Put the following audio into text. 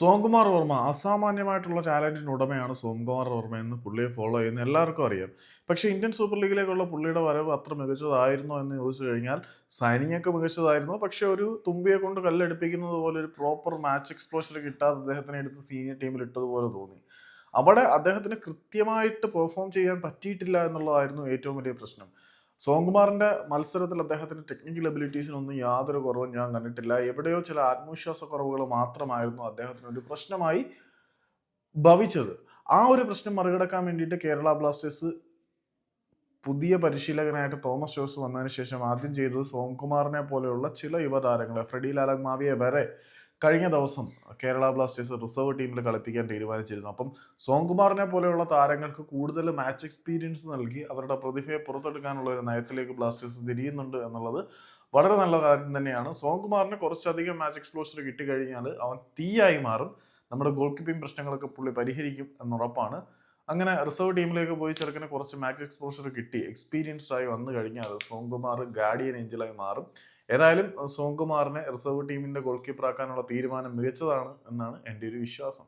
സോംകുമാർ വർമ്മ അസാമാന്യമായിട്ടുള്ള ടാലന്റിന്റെ ഉടമയാണ് സോംകുമാർ വർമ്മ എന്ന് പുള്ളിയെ ഫോളോ ചെയ്യുന്ന എല്ലാവർക്കും അറിയാം. പക്ഷേ ഇന്ത്യൻ സൂപ്പർ ലീഗിലേക്കുള്ള പുള്ളിയുടെ വരവ് അത്ര മികച്ചതായിരുന്നോ എന്ന് ചോദിച്ചു കഴിഞ്ഞാൽ സൈനിങ് ഒക്കെ മികച്ചതായിരുന്നു. പക്ഷെ ഒരു തുമ്പിയെ കൊണ്ട് കല്ലെടുപ്പിക്കുന്നത് പോലെ ഒരു പ്രോപ്പർ മാച്ച് എക്സ്പ്ലോഷർ കിട്ടാതെ അദ്ദേഹത്തിനെ എടുത്ത് സീനിയർ ടീമിൽ ഇട്ടതുപോലെ തോന്നി. അവിടെ അദ്ദേഹത്തിന് കൃത്യമായിട്ട് പെർഫോം ചെയ്യാൻ പറ്റിയിട്ടില്ല എന്നുള്ളതായിരുന്നു ഏറ്റവും വലിയ പ്രശ്നം. സോംകുമാറിന്റെ മത്സരത്തിൽ അദ്ദേഹത്തിന്റെ ടെക്നിക്കൽ എബിലിറ്റീസിനൊന്നും യാതൊരു കുറവും ഞാൻ കണ്ടിട്ടില്ല. എവിടെയോ ചില ആത്മവിശ്വാസ കുറവുകൾ മാത്രമായിരുന്നു അദ്ദേഹത്തിന് ഒരു പ്രശ്നമായി ഭവിച്ചത്. ആ ഒരു പ്രശ്നം മറികടക്കാൻ വേണ്ടിയിട്ട് കേരള ബ്ലാസ്റ്റേഴ്സ് പുതിയ പരിശീലകനായിട്ട് തോമസ് ജോസ് വന്നതിന് ശേഷം ആദ്യം ചെയ്തത് സോംകുമാറിനെ പോലെയുള്ള ചില യുവതാരങ്ങളെ ഫ്രെഡി ലാലക് മാവിയെ വരെ കഴിഞ്ഞ ദിവസം കേരള ബ്ലാസ്റ്റേഴ്സ് റിസർവ് ടീമിൽ കളിപ്പിക്കാൻ തീരുമാനിച്ചിരുന്നു. അപ്പം സോങ്കുമാറിനെ പോലെയുള്ള താരങ്ങൾക്ക് കൂടുതൽ മാച്ച് എക്സ്പീരിയൻസ് നൽകി അവരുടെ പ്രതിഭയെ പുറത്തെടുക്കാനുള്ള ഒരു നയത്തിലേക്ക് ബ്ലാസ്റ്റേഴ്സ് തിരിയുന്നുണ്ട് എന്നുള്ളത് വളരെ നല്ല കാര്യം തന്നെയാണ്. സോംകുമാറിന് കുറച്ചധികം മാച്ച് എക്സ്പ്ലോഷർ കിട്ടിക്കഴിഞ്ഞാൽ അവൻ തീയായി മാറും. നമ്മുടെ ഗോൾ കീപ്പിംഗ് പ്രശ്നങ്ങളൊക്കെ പുള്ളി പരിഹരിക്കും എന്നുറപ്പാണ്. അങ്ങനെ റിസർവ് ടീമിലേക്ക് പോയി ചെറുക്കന് കുറച്ച് മാച്ച് എക്സ്പോഷർ കിട്ടി. എക്സ്പീരിയൻസ്ഡ് ആയി വന്നു കഴിഞ്ഞാൽ സോങ്കുമാർ ഗാർഡിയൻ ഏഞ്ചലായി മാറും. ഏതായാലും സോംകുമാറിനെ റിസർവ് ടീമിന്റെ ഗോൾ കീപ്പർ ആക്കാനുള്ള തീരുമാനം മികച്ചതാണ് എന്നാണ് എന്റെ ഒരു വിശ്വാസം.